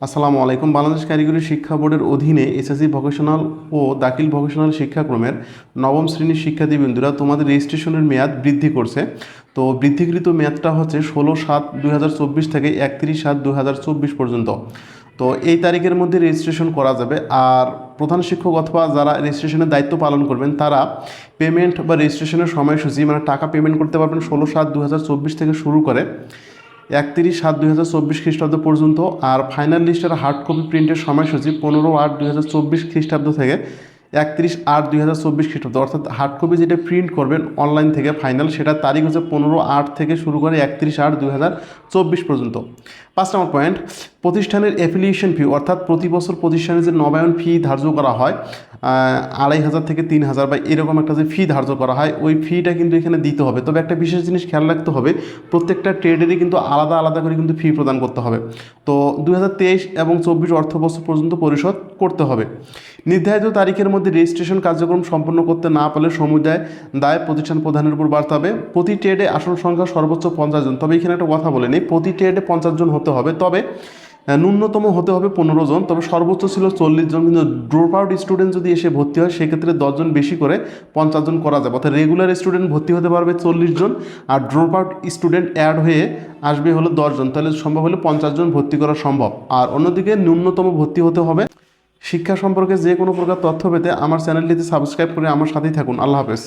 আসসালামু আলাইকুম। বাংলাদেশ কারিগরি শিক্ষা বোর্ডের অধীনে এসএসসি ভোকেশনাল ও দাখিল ভোকেশনাল শিক্ষাক্রমের নবম শ্রেণির শিক্ষার্থীবৃন্দুরা তোমাদের রেজিস্ট্রেশনের মেয়াদ বৃদ্ধি করছে। তো বৃদ্ধিকৃত মেয়াদটা হচ্ছে ষোলো সাত দুই থেকে একত্রিশ সাত দুই পর্যন্ত। তো এই তারিখের মধ্যে রেজিস্ট্রেশন করা যাবে। আর প্রধান শিক্ষক অথবা যারা রেজিস্ট্রেশনের দায়িত্ব পালন করবেন, তারা পেমেন্ট বা রেজিস্ট্রেশনের সময়সূচি মানে টাকা পেমেন্ট করতে পারবেন ষোলো সাত দু থেকে শুরু করে। একত্রিশ সাত দুই হাজার চব্বিশ খ্রিস্টাব্দ পর্যন্ত আর ফাইনাল লিস্টের হার্ড কপি প্রিন্টের সময়সূচি পনেরো আট দুই হাজার চব্বিশ খ্রিস্টাব্দ থেকে একত্রিশ আট দুই হাজার চব্বিশ খ্রিস্টাব্দ। অর্থাৎ হার্ড কপি যেটা প্রিন্ট করবেন অনলাইন থেকে ফাইনাল সেটার তারিখ হচ্ছে পনেরো আট থেকে শুরু করে একত্রিশ আট দুই হাজার চব্বিশ পর্যন্ত। পাঁচ নম্বর পয়েন্ট প্রতিষ্ঠানের অ্যাফিলিয়েশন ফি অর্থাৎ প্রতি বছর প্রতিষ্ঠানের যে নবায়ন ফি ধার্য করা হয় আড়াই হাজার থেকে তিন হাজার বা এরকম একটা যে ফি ধার্য করা হয়, ওই ফিটা কিন্তু এখানে দিতে হবে। তবে একটা বিশেষ জিনিস খেয়াল রাখতে হবে, প্রত্যেকটা ট্রেডেরই কিন্তু আলাদা আলাদা করে কিন্তু ফি প্রদান করতে হবে। তো দু হাজার তেইশ এবং চব্বিশ অর্থ বছর পর্যন্ত পরিশোধ করতে হবে। নির্ধারিত তারিখের মধ্যে রেজিস্ট্রেশন কার্যক্রম সম্পন্ন করতে না পারলে সমুদায় দায় প্রতিষ্ঠান প্রধানের উপর বাড়তে হবে। প্রতি ট্রেডে আসন সংখ্যা সর্বোচ্চ পঞ্চাশ জন। তবে এখানে একটা কথা বলে নেই, প্রতি ট্রেডে পঞ্চাশ জন হতে হবে। তবে ন্যূনতম হতে হবে পনেরো জন, তবে সর্বোচ্চ ছিল চল্লিশ জন, কিন্তু ড্রপ আউট স্টুডেন্ট যদি এসে ভর্তি হয়, সেক্ষেত্রে দশজন বেশি করে পঞ্চাশ জন করা যাবে। অর্থাৎ রেগুলার স্টুডেন্ট ভর্তি হতে পারবে চল্লিশ জন, আর ড্রপ আউট স্টুডেন্ট অ্যাড হয়ে আসবে হলো দশজন তাহলে সম্ভব হলে পঞ্চাশ জন ভর্তি করা সম্ভব। আর অন্যদিকে ন্যূনতম ভর্তি হতে হবে শিক্ষা সম্পর্কে যে কোনো প্রকার তথ্য পেতে আমার চ্যানেলটিতে সাবস্ক্রাইব করে আমার সাথেই থাকুন। আল্লাহ হাফেজ।